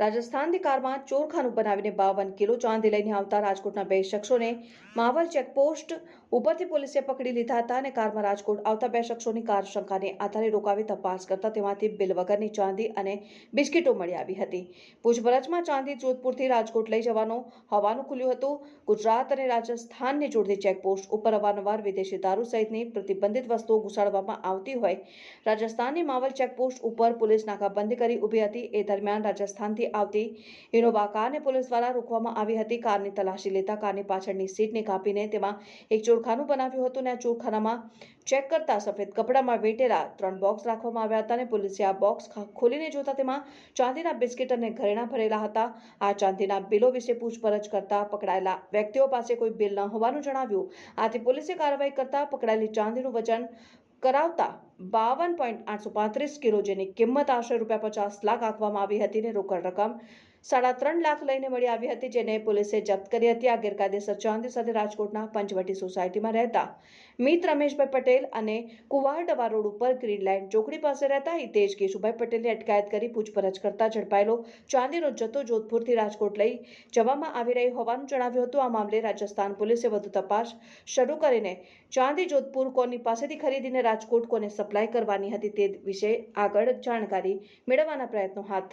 રાજસ્થાનની કારમાં ચોરખાનું બનાવીને બાવન કિલો ચાંદી લઈને આવતા રાજકોટના બે શખ્સોને માવલ ચેકપોસ્ટ ઉપરથી પોલીસે પકડી લીધા હતા અને કારમાં રાજકોટ આવતા બે શખ્સોની કાર શંકાને આધારે રોકાવી તપાસ કરતા તેમાંથી બિલ વગરની ચાંદી અને બિસ્કીટો મળી આવી હતી. પૂછપરછમાં ચાંદી જોધપુરથી રાજકોટ લઈ જવાનો હવાનું ખુલ્યું હતું. ગુજરાત અને રાજસ્થાનને જોડતી ચેકપોસ્ટ ઉપર અવારનવાર વિદેશી દારૂ સહિતની પ્રતિબંધિત વસ્તુઓ ઘુસાડવામાં આવતી હોય. રાજસ્થાનની માવલ ચેકપોસ્ટ ઉપર પોલીસ નાકાબંધી કરી ઊભી હતી. એ દરમિયાન રાજસ્થાનથી આવતી ઇનોવા કારને પોલીસ દ્વારા રોકવામાં આવી હતી. કારની તલાશી લેતા કારની પાછળની સીટને કાપીને તેમાં એક ચોરખાનું બનાવ્યું હતું અને આ ચોરખાનામાં ચેક કરતા સફેદ કપડામાં વેટેલા ત્રણ બોક્સ રાખવામાં આવ્યા હતા અને પોલીસે આ બોક્સ ખોલીને જોતા તેમાં ચાંદીના બિસ્કિટ અને ઘરેણા ભરેલા હતા. આ ચાંદીના બિલો વિશે પૂછપરછ કરતા પકડાયેલા વ્યક્તિઓ પાસે કોઈ બિલ ન હોવાનું જણાવ્યું. આથી પોલીસે કાર્યવાહી કરતા પકડાયેલી ચાંદીનું વજન કરાવતા બાવન પોઈન્ટ આઠસો પાંત્રીસ કિલો જેની કિંમત આશરે રૂપિયા પચાસ લાખ આંકવામાં આવી હતી ને રોકડ રકમ સાડા ત્રણ લાખ લઈને મળી આવી હતી, જેને પોલીસે જપ્ત કરી હતી. આ ગેરકાયદેસર ચાંદી સાથે રાજકોટના પંચવટી સોસાયટીમાં રહેતા મિત રમેશભાઈ પટેલ અને કુવારડવા રોડ ઉપર ગ્રીન લાઇન ચોકડી પાસે રહેતા હિતેશ કેશુભાઈ પટેલની અટકાયત કરી પૂછપરછ કરતા ઝડપાયેલો ચાંદીનો જથ્થો જોધપુરથી રાજકોટ લઈ જવામાં આવી રહી હોવાનું જણાવ્યું હતું. આ મામલે રાજસ્થાન પોલીસે વધુ તપાસ શરૂ કરીને ચાંદી જોધપુર કોની પાસેથી ખરીદીને રાજકોટ કોને સપ્લાય કરવાની હતી તે વિશે આગળ જાણકારી મેળવવાના પ્રયત્નો હાથ